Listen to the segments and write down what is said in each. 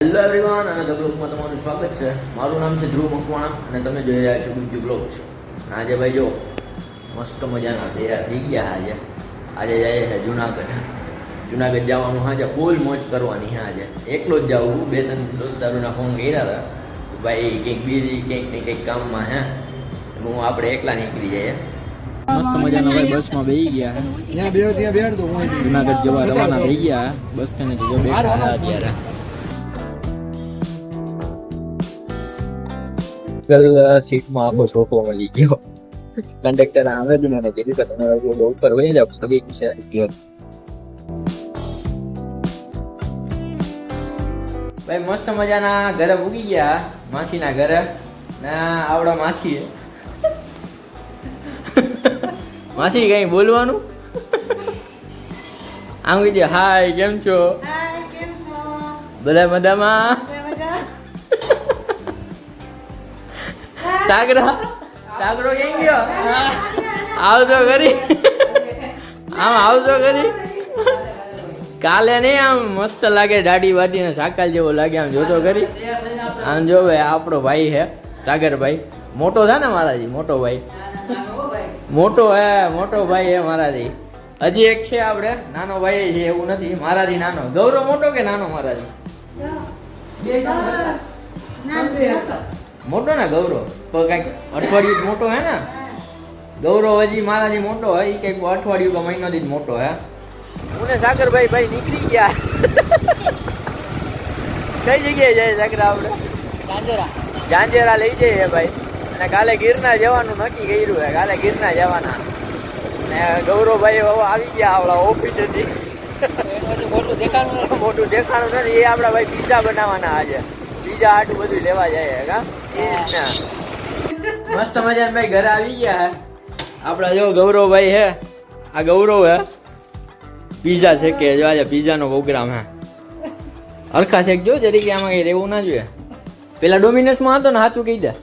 Hello everyone અને the બ્લોગમાં તમારું સ્વાગત છે. મારું નામ છે ધ્રુવ મકવાણા અને તમે જોઈ રહ્યા છો ગુજ્જુ બ્લોગ્સ આજે ભાઈ જો મસ્ત મજાના તૈયાર થઈ ગયા આજે. આજે જઈએ છે જુનાગઢ. જુનાગઢ જવાનું આજે ફૂલ મોજ કરવાની હા આજે. એકલો જ જાઉં બે ત્રણ દોસ્તારોના ફોન કર્યા હતા. ભાઈ કંઈક બીજી કંઈક ને કંઈક કામમાં હે હું આપણે એકલા નીકળી જઈએ. મસ્ત મજાના ભાઈ બસમાં બેસી ગયા ત્યાં બે ત્યાં બેડ દો જુનાગઢ જવા રવાના થઈ ગયા બસ સ્ટેન્ડ જો બેઠા હતા અત્યારે. આગળ સીટમાં આખો સોફો મળી ગયો. કંડક્ટર આવે જ મને કીધું કે તમે રોડ ઉપર વહી જાઓ સગી છે ગયો. ભાઈ મસ્ત મજાના ઘરે ઉગી ગયા માસીના ઘરે. ના આવડા માસી માસી કઈ બોલવાનું? આમ કીધે હાય કેમ છો? હાય, કેમ છો? બધા મજામાં? સાગરા સાગરો કેમ ગયો? આવજો કરી આમ આવજો કરી કાલે નહીં આમ મસ્ત લાગે દાઢી વાઢી ને સાકલ જેવો લાગે. આમ જોતો કરી આમ જો ભાઈ આપણો ભાઈ હે સાગરભાઈ. મોટો છે ને મારાજી મોટો ભાઈ. મોટો હે મોટો ભાઈ હે મારાજી. હજી એક છે આપણે નાનો ભાઈ છે એવું નથી. મારાજી નાનો. ગૌરવ મોટો કે નાનો મારાજી? મોટો ને ગૌરવ. તો કંઈક અઠવાડિયું જ મોટો હે ને? ગૌરવ હજી મારાથી મોટો હોય એ કંઈક અઠવાડિયું કે મહિનોથી જ મોટો હે. હું ને સાગરભાઈ ભાઈ નીકળી ગયા. કઈ જગ્યાએ જાય સાગર આપણે જાંજેરા લઈ જઈએ ભાઈ. અને કાલે ગિરનાર જવાનું નક્કી કર્યું હે કાલે ગિરનાર જવાના. ને ગૌરવભાઈ હવે આવી ગયા આપણા ઓફિસેથી. મોટું દેખાણું મોટું દેખાણું નથી એ આપણા ભાઈ પીઝા બનાવવાના આજે. પીઝા આટલું બધું લેવા જાય કા? રીતના મસ્ત મજાના ભાઈ ઘરે આવી ગયા આપણા જો ગૌરવભાઈ હે. આ ગૌરવ હે. પીઝા છે કે જો આજે પીઝાનો પ્રોગ્રામ હે. અરખા શેક જો જરીકે આમાં કઈ રહેવું ના જોઈએ. પેલા ડોમિનોસમાં હતો ને સાચું કહી દે. છે.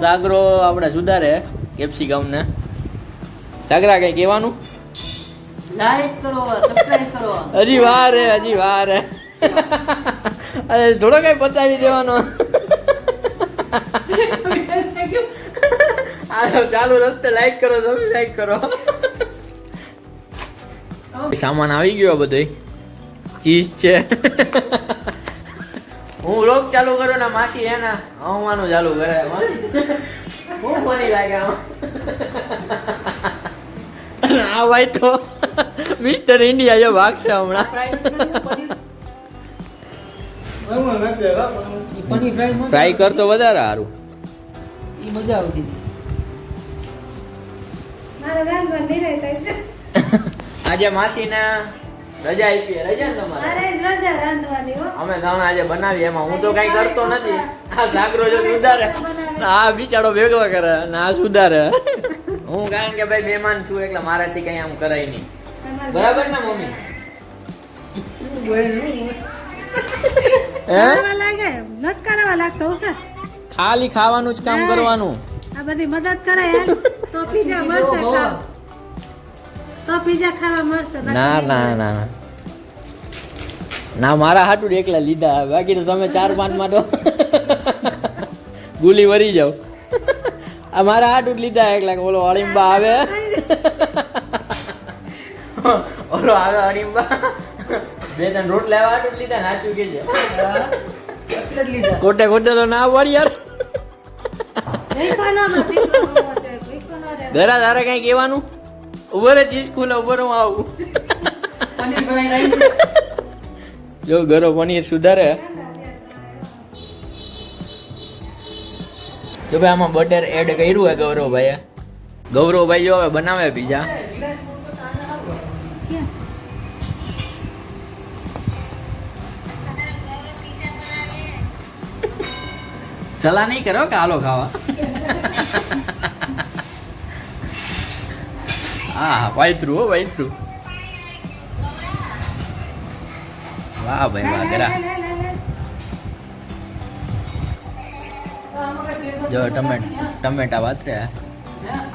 સાગરો આપણે સુધારે કેપ્સિકમ ને સાગરા કઈ કહેવાનું? લાઈક કરો સબસ્ક્રાઇબ કરો. હજી વાર હે હજી વાર હે. અરે થોડો કઈ બતાવી દેવાનો. આ ચાલુ રસ્તે લાઈક કરો સબસ્ક્રાઇબ કરો. સામાન આવી ગયો બધો ચીઝ છે. હું રોગ ચાલુ કરો ને માસી હે ને હવાનું ચાલુ કરે. માસી હું ફની લાગે આ ભાઈ તો મિસ્ટર ઇન્ડિયા જો ભાગશે હમણાં. ફ્રાય મજા ફ્રાય કર તો વધારે સારું. ઈ મજા આવતી. આજે માસીના રજા આપી રજા તમારે? મારે રજા રાંધવાની હો. અમે ત્રણ આજે બનાવી એમાં હું તો કઈ કરતો નથી. આ જાગરો જો સુધારે. આ બિચારો ભેગો કરે ને આ સુધારે. હું કારણ કે ભાઈ મહેમાન છું એટલે મારાથી કઈ આમ કરાય નહીં. બરાબર ને મમ્મી. ખાલી ખાવાનું જ કામ કરવાનું. આ બધી મદદ કરે તો પીઝા મળશે તો પીઝા ખાવા મળશે ના ના ના. ના મારા હાટું એકલા લીધા. બાકી તો તમે ચાર પાંચમાં તો ગુલી વરી જાવ આ મારા હાટું લીધા. એકલા ઓલો અળીંબા આવે. ઓલો આવે અળીંબા બે ત્રણ રોટ લેવા આટલું લીધા નાચું કે છે? કોટે કોટે તો ના વર યાર. ઘરા તારે કઈ કહેવાનું? ઊભો રે ચીજ ખુલે ઉભર હું આવું. જો ઘરો પનીર સુધારે. જો ભાઈ આમાં બટર એડ કર્યું હે ગૌરવભાઈએ. ગૌરવભાઈ જો હવે બનાવે પીઝા સલાહ નહીં કરો કે હાલો ખાવા. હા વાયથરું હો વાયથરું વાહ ભાઈ, વાહ ગરા. જો, ટમેટ, ટમેટા વાતરે.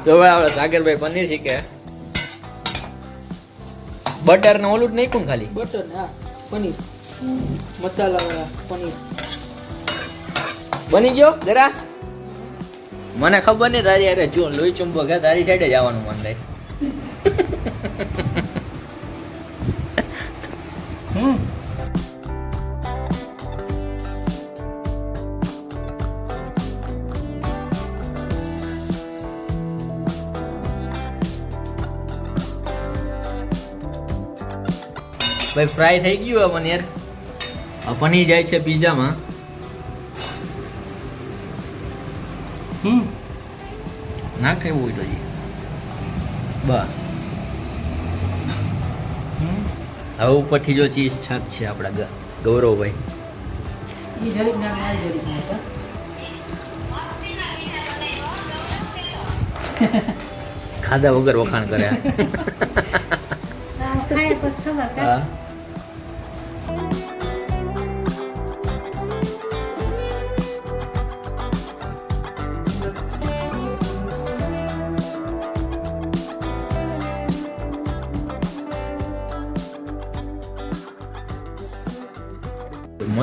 તો હવે આપણે સાગરભાઈ પનીર શીખે. બટર ને ઓલું જ નાખ્યું ને ખાલી? બટર ને, હા, પનીર. મસાલા પનીર. બની ગયો? જરા? મને ખબર નહીં તારી અરે જો લોહી ચુંબો હે તારી સાઈડે જવાનું મન થાય. ભાઈ ફ્રાય થઈ ગયું પનીર? આ પનીર જાય છે પીઝામાં. હમ. નાખ એવું હોય તો બસ. હવે ઉપરથી જો ચીઝ છક છે આપણા ગૌરવભાઈ. જરીક ને જરીક ખાધા વગર વખાણ કરે.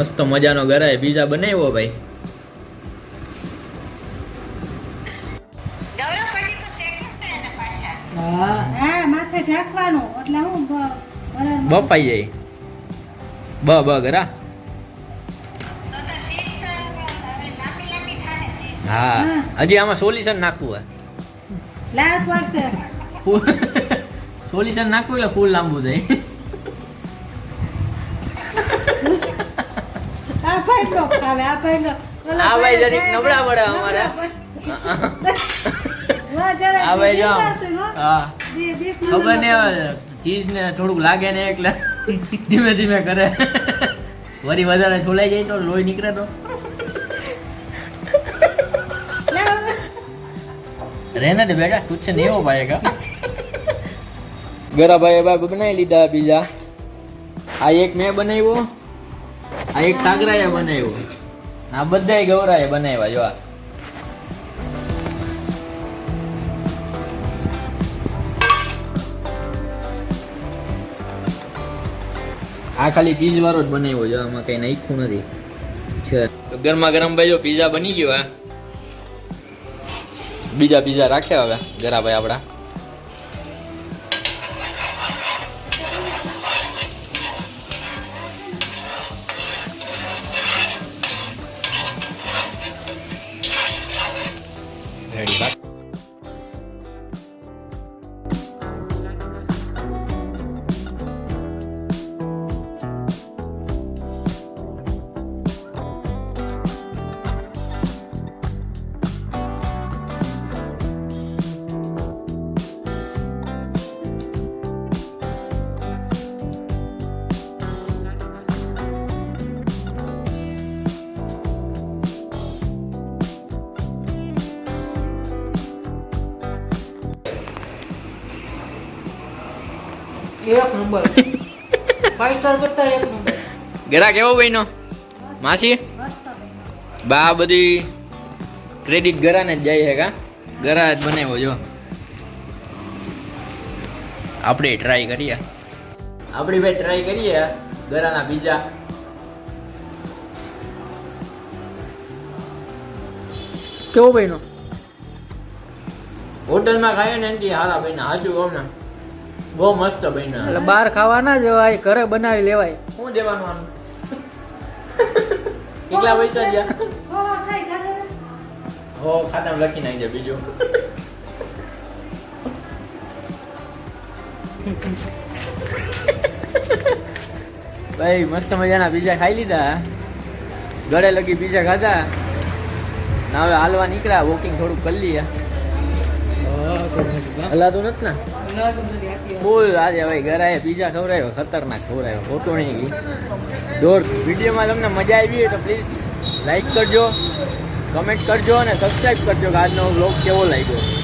મસ્ત મજાનો ગરાય. બીજા બનાવ્યો ભાઈ? હા. હા માથે ઢાંકવાનું. એટલે હું બફાઈ જાય. બ બ ગરા. હા. હજી આમાં સોલ્યુશન નાખવું હે સોલ્યુશન નાખવું એટલે ફૂલ લાંબુ થાય. આ ખાવે ભાઈ જરીક નબળા પડે અમારે. ભાઈ જો. હો. ખબર. નહીં ચીઝ ને થોડુંક લાગે ને એટલે ધીમે ધીમે કરે. વરી વધારે છોલાઈ જાય તો લોહી નીકળે તો. રેના રહેને દે બેટા છે નહીં હો કા ગરા ભાઈ ભાઈ બનાવી લીધા બીજા. આ એક મેં બનાવ્યો. આ એક સાગરાએ બનાવ્યો. આ બધાય ગૌરાએ બનાવ્યા, જો આ. આ ખાલી ચીઝ વાળો જ બનાવ્યો છે આમાં કઈ નાખ્યું નથી. છે. ગરમા ગરમ ભાઈ જો પીઝા બની ગયો આ બીજા પીઝા રાખ્યા હવે, જરા ભાઈ આપડા. Thank you. એક નંબર. ફાઈવ સ્ટાર કરતા એક નંબર. ગરા કેવો ભાઈનો માસી? બા આ બધી ક્રેડિટ ગરાને જ જાય છે કા? ગરા જ બનાવ્યો જો. આપણે ટ્રાય કરીએ. આપણી ભાઈ ટ્રાય કરીએ ગરાના પીઝા કેવો બન્યો? હોટલમાં ખાઈએ ને એનાથી હારા બન્યા હાજુ ને બહુ મસ્ત બન્યા. એટલે બહાર ખાવા ના જવાય ઘરે બનાવી લેવાય. શું દેવાનું આનું? કેટલા પૈસા ગયા? હો, ખાતામાં લખી નાખજે બીજું. ભાઈ મસ્ત મજાના બીજા ખાઈ લીધા ગળે લગી બીજા ખાધા. ને હવે હાલવા નીકળ્યા વોકિંગ થોડુંક કરી લઈએ. હલાતું નથી ને? બોલ આજે ભાઈ ગરાએ પીઝા ખવડાવ્યો ખતરનાક ખવડાવ્યો ખોટું નહીં ગઈ દોડ વિડીયોમાં તમને મજા આવી હોય તો પ્લીઝ લાઈક કરજો કમેન્ટ કરજો અને સબસ્ક્રાઈબ કરજો કે આજનો બ્લોગ કેવો લાગ્યો.